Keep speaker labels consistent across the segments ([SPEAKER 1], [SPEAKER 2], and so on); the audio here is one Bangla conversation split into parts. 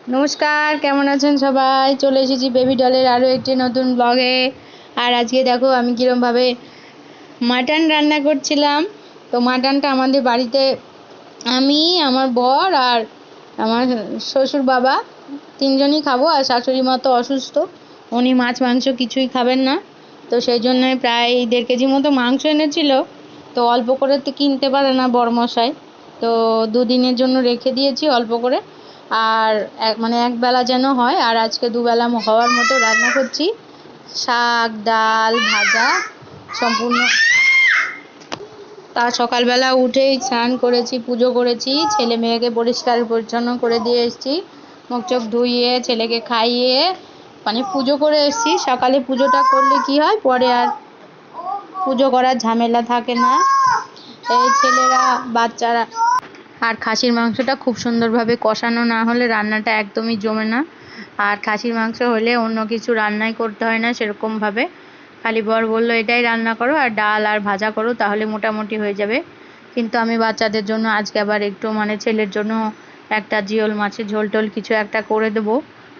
[SPEAKER 1] নমস্কার, কেমন আছেন সবাই? চলে এসেছি বেবি ডলের আরও একটি নতুন ব্লগে আর আজকে দেখো, আমি কীরমভাবে মাটন রান্না করছিলাম। তো মাটনটা আমাদের বাড়িতে আমি, আমার বর আর আমার শ্বশুর বাবা তিনজনই খাব। আর শাশুড়ি মা তো অসুস্থ, উনি মাছ, মাংস কিছুই খাবেন না। তো সেই জন্য প্রায় দেড় কেজি মতো মাংস এনেছিল। তো অল্প করে তো কিনতে পারে না বড়মশাই তো দুদিনের জন্য রেখে দিয়েছি অল্প করে। আর এক মানে একবেলা যেন হয়, আর আজকে দুবেলা হওয়ার মতো রান্না করছি। শাক, ডাল, ভাজা, সম্পূর্ণ। তা সকালবেলা উঠেই স্নান করেছি, পুজো করেছি, ছেলে মেয়েকে পরিষ্কার পরিচ্ছন্ন করে দিয়ে এসেছি। মুখ চোখ ধুইয়ে ছেলেকে খাইয়ে মানে পুজো করে এসেছি। সকালে পুজোটা করলে কি হয়, পরে আর পুজো করার ঝামেলা থাকে না। এই ছেলেরা, বাচ্চারা আর খাসির মাংসটা খুব সুন্দরভাবে কষানো না হলে রান্নাটা একদমই জমে না। আর খাসির মাংস হলে অন্য কিছু রান্নাই করতে হয় না সেরকমভাবে। খালি বর বলল, এটাই রান্না করো আর ডাল আর ভাজা করো, তাহলে মোটামুটি হয়ে যাবে। কিন্তু আমি বাচ্চাদের জন্য আজকে আবার একটু মানে ছেলের জন্য একটা জিওল মাছের ঝোল টোল কিছু একটা করে দেবো।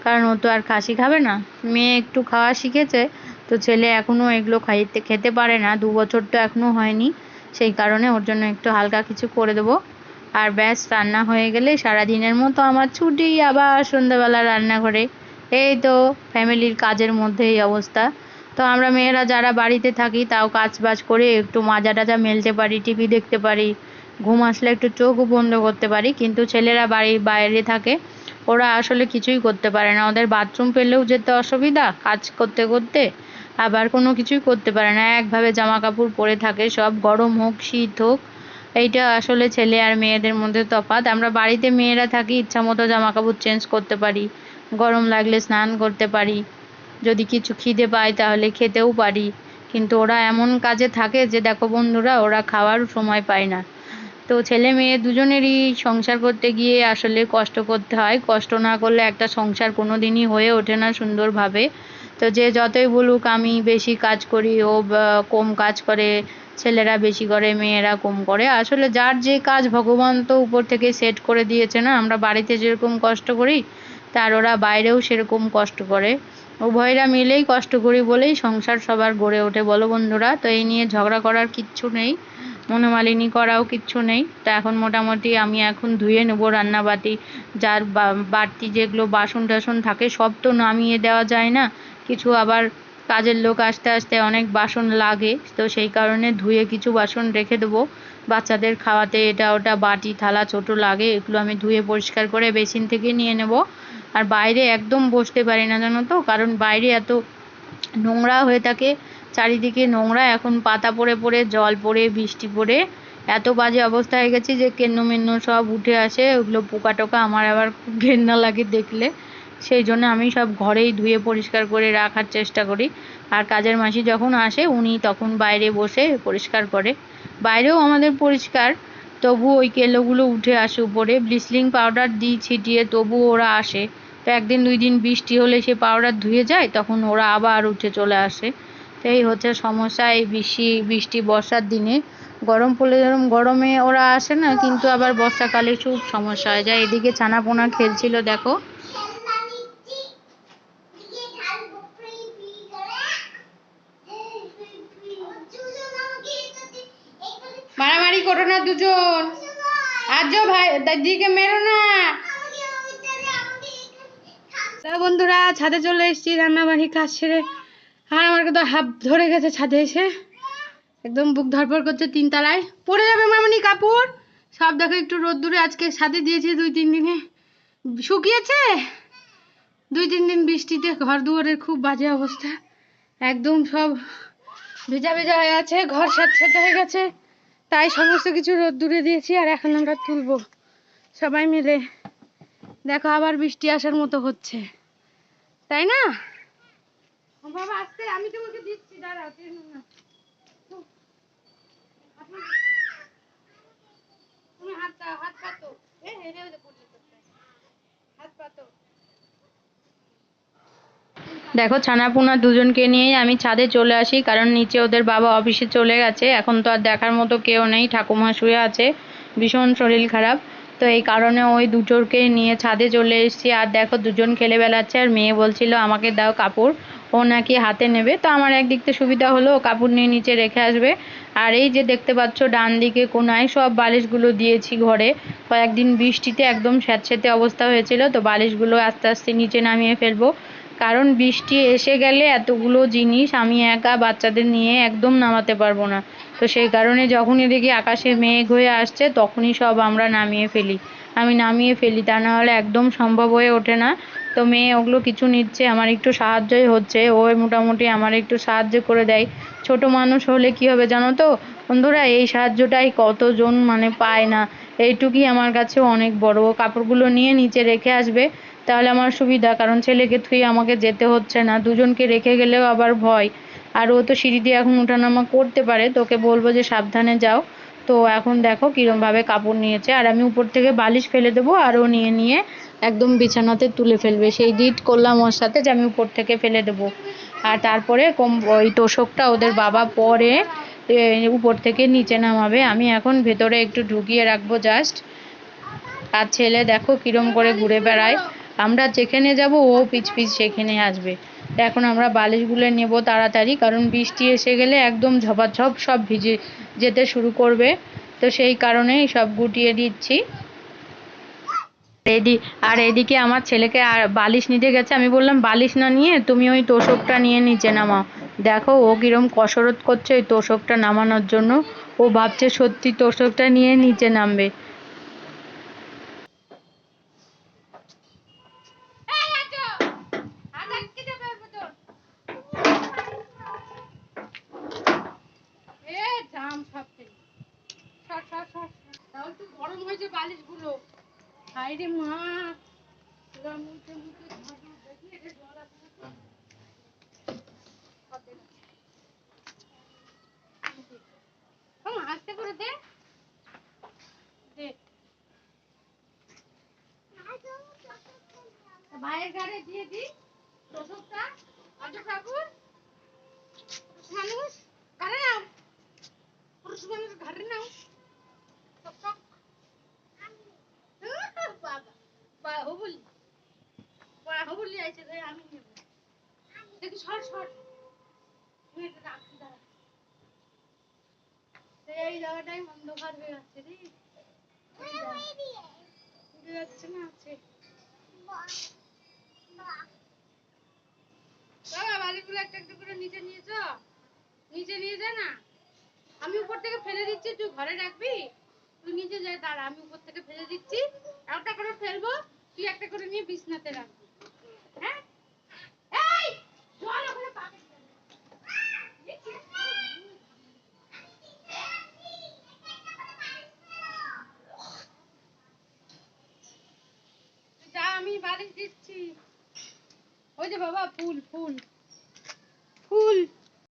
[SPEAKER 1] কারণ ও তো আর খাসি খাবে না। মেয়ে একটু খাওয়া শিখেছে, তো ছেলে এখনও এগুলো খাইতে, খেতে পারে না। দু বছর তো এখনও হয়নি। সেই কারণে ওর জন্য একটু হালকা কিছু করে দেবো। আর ব্যাস, রান্না হয়ে গেলে সারাদিনের মতো আমার ছুটি, আবার সন্ধ্যাবেলা রান্নাঘরে। এই তো ফ্যামিলির কাজের মধ্যে এই অবস্থা। তো আমরা মেয়েরা যারা বাড়িতে থাকি, তাও কাজ বাজ করে একটু মাজা টাজা মেলতে পারি, টিভি দেখতে পারি, ঘুম আসলে একটু চোখও বন্ধ করতে পারি। কিন্তু ছেলেরা বাড়ির বাইরে থাকে, ওরা আসলে কিছুই করতে পারে না। ওদের বাথরুম পেলেও যেতে অসুবিধা, কাজ করতে করতে আবার কোনো কিছুই করতে পারে না। একভাবে জামা কাপড় পরে থাকে, সব গরম হোক, শীত হোক এইটা আসলে ছেলে আর মেয়েদের মধ্যে তফাৎ। আমরা বাড়িতে মেয়েরা থাকি ইচ্ছা মতো জামা কাপড় চেঞ্জ করতে পারি, গরম লাগলে স্নান করতে পারি, যদি কিছু খিদে পায় তাহলে খেতেও পারি। কিন্তু ওরা এমন কাজে থাকে যে, দেখো বন্ধুরা, ওরা খাওয়ার সময় পায় না। তো ছেলে মেয়ে দুজনেরই সংসার করতে গিয়ে আসলে কষ্ট করতে হয়। কষ্ট না করলে একটা সংসার কোনো দিনই হয়ে ওঠে না সুন্দরভাবে। তো যে যতই বলুক আমি বেশি কাজ করি, ও কম কাজ করে ছেলেরা বেশি করে, মেয়েরা কম করে। আসলে যার যে কাজ ভগবান তো উপর থেকে সেট করে দিয়েছে না, আমরা বাড়িতে যেরকম কষ্ট করি, তার ওরা বাইরেও সেরকম কষ্ট করে। উভয়রা মিলেই কষ্ট করি বলেই সংসার সবার গড়ে ওঠে। বলো বন্ধুরা, তো এই নিয়ে ঝগড়া করার কিচ্ছু নেই, মনোমালিনী করাও কিচ্ছু নেই। তো এখন মোটামুটি আমি এখন ধুয়ে নেব রান্নাবাটি। যার বাড়তি যেগুলো বাসন টাসন থাকে, সব তো নামিয়ে দেওয়া যায় না। কিছু আবার কাজের লোক আসতে আসতে অনেক বাসন লাগে, তো সেই কারণে ধুয়ে কিছু বাসন রেখে দেবো। বাচ্চাদের খাওয়াতে এটা ওটা বাটি, থালা, ছোটো লাগে, এগুলো আমি ধুয়ে পরিষ্কার করে বেসিন থেকে নিয়ে নেব। আর বাইরে একদম বসতে পারি না, জানো তো? কারণ বাইরে এত নোংরা হয়ে থাকে, চারিদিকে নোংরা। এখন পাতা পড়ে পড়ে, জল পড়ে, বৃষ্টি পড়ে। এত বাজে অবস্থা হয়ে গেছে যে কেন্ন মেন্ন সব উঠে আসে। ওগুলো পোকা টোকা আমার আবার খুব ঘেন্না লাগে দেখলে। সেই জন্য আমি সব ঘরেই ধুয়ে পরিষ্কার করে রাখার চেষ্টা করি। আর কাজের মাসি যখন আসে, উনি তখন বাইরে বসে পরিষ্কার করে। বাইরেও আমাদের পরিষ্কার, তবু ওই কেলোগুলো উঠে আসে উপরে। ব্লিচিং পাউডার দিই ছিটিয়ে, তবু ওরা আসে। তো একদিন দুই দিন বৃষ্টি হলে সে পাউডার ধুয়ে যায়, তখন ওরা আবার উঠে চলে আসে। তো এই হচ্ছে সমস্যা এই বৃষ্টি বৃষ্টি, বর্ষার দিনে। গরম পড়লে যেরকম গরমে ওরা আসে না, কিন্তু আবার বর্ষাকালে খুব সমস্যা হয়ে যায়। এদিকে ছানাপোনা খেলছিল, দেখো মারামারি করো না দুজন। আজ ভাই, দিদিকে মেরো না। বন্ধুরা, ছাদে চলে এসেছি, রান্নাবাড়ি কাজ সেরে। আর আমার তো হাফ ধরে গেছে ছাদে এসে। একদম বুক ধরপড় করছে তিনতলায়। পড়ে যাবে মামনি কাপড়। সব দেখো, একটু রোদ্দুরে আজকে ছাদে দিয়েছি দুই তিন দিনে। শুকিয়েছে? দুই তিন দিন বৃষ্টিতে ঘর দুয়ারের খুব বাজে অবস্থা। একদম সব ভেজা ভেজা হয়ে আছে, ঘর সাথে হয়ে গেছে। তাই সমস্ত কিছু রোদ্দুরে দিয়েছি আর এখন আমরা তুলবো। সবাই মিলে। দেখো আবার বৃষ্টি আসার মতো হচ্ছে। তাই না? আমি তোমাকে দিচ্ছি। দাঁড়াও হাত হাত পাতো হাত পাতো দেখো ছানাপোনা দুজনকে নিয়েই আমি ছাদে চলে আসি, কারণ নিচে ওদের বাবা অফিসে চলে গেছে। এখন তো আর দেখার মতো কেউ নেই, ঠাকুমা শুয়ে আছে, ভীষণ শরীর খারাপ। তো এই কারণে ওই দুটোকে নিয়ে ছাদে চলে এসেছি। আর দেখো, দুজন খেলে বেড়াচ্ছে, আর মেয়ে বলছিল, আমাকে দাও কাপড়। ও নাকি হাতে নেবে। তো আমার একদিক থেকে সুবিধা হলো কাপড় নিয়ে নিচে রেখে আসবে। আর এই যে দেখতে পাচ্ছ, ডান দিকে কোনায় সব বালিশগুলো দিয়েছি ঘরে। কয়েকদিন বৃষ্টিতে একদম স্যাঁতস্যাঁতে অবস্থা হয়েছিল, তো বালিশগুলো আস্তে আস্তে নিচে নামিয়ে ফেলব। কারণ বৃষ্টি এসে গেলে এতগুলো জিনিস আমি একা বাচ্চাদের নিয়ে একদম নামাতে পারব না। তো সেই কারণে যখনই দেখি আকাশে মেঘ হয়ে আসছে, তখনই সব আমরা নামিয়ে ফেলি। আমি নামিয়ে ফেলি, তা না হলে একদম সম্ভব হয়ে ওঠে না। তো মেয়ে ওগুলো কিছু নিচ্ছে, আমার একটু সাহায্যই হচ্ছে। ও মোটামুটি আমার একটু সাহায্য করে দেয়। ছোট মানুষ হলে কি হবে জানো তো? বন্ধুরা, এই সাহায্যটাই কতজন মানে পায় না। এইটুকুই আমার কাছে অনেক বড়। ও কাপড়গুলো নিয়ে নিচে রেখে আসবে। তাহলে আমার সুবিধা, কারণ ছেলেকে থুই আমাকে যেতে হচ্ছে না। দুজনকে রেখে গেলেও আবার ভয়। আর ও তো সিঁড়ি দিয়ে এখন ওঠানামা করতে পারে, তোকে বলব যে সাবধানে যাও। তো এখন দেখো কীরমভাবে কাপড় নিয়েছে। আর আমি উপর থেকে বালিশ ফেলে দেবো আর ও নিয়ে নিয়ে একদম বিছানাতে তুলে ফেলবে। সেই ডিট করলাম ওর সাথে যে আমি উপর থেকে ফেলে দেবো। আর তারপরে কম ওই তোষকটা ওদের বাবা পরে উপর থেকে নিচে নামাবে। আমি এখন ভেতরে একটু ঢুকিয়ে রাখব জাস্ট আর ছেলে দেখো কিরম করে ঘুরে বেড়ায়। আমরা যেখানে যাব, ও পিছ পিছ সেখানে আসবে। এখন আমরা বালিশগুলো নেব তাড়াতাড়ি, কারণ বৃষ্টি এসে গেলে একদম ঝপাঝপ সব ভিজে যেতে শুরু করবে। তো সেই কারণেই সব গুটিয়ে দিচ্ছি। এদি আর এদিকে আমার ছেলেকে আর বালিশ নিতে গেছে। আমি বললাম, বালিশ না নিয়ে তুমি ওই তোষকটা নিয়ে নিচে নামাও। দেখো, ও কিরম কসরত করছে ওই তোষকটা নামানোর জন্য। ও ভাবছে সত্যি তোষকটা নিয়ে নিচে নামবে
[SPEAKER 2] এ জাম সব ফেলি সর সর সর তাহলে তো গরম হয়েছে বালিশগুলো হাই রে মা মুখে মুখে আস্তে করে দে। ভাইয়ের গাড়ি দিয়ে দি তোষকটা আজ ঠাকুর মানুষ কারে নাও পুরুষ মানুষ ঘরে নাও টক টক বাবা বা হবুলি বড় হবুলি আইছে রে আমি নেব দেখি সর সর তুই এটা রাখি দাঁড়া একটা একটা করে নিচে নিচে নিয়ে না। আমি উপর থেকে ফেলে দিচ্ছি, তুই ঘরে রাখবি? তুই নিচে যা, দাঁড়া, আমি উপর থেকে ফেলে দিচ্ছি। একটা করে ফেলব, তুই একটা করে নিয়ে বিছনাতে রাখবি হ্যাঁ এই জল ওখানে পাবে যা আমি ওই যে বাবা ফুল ফুল।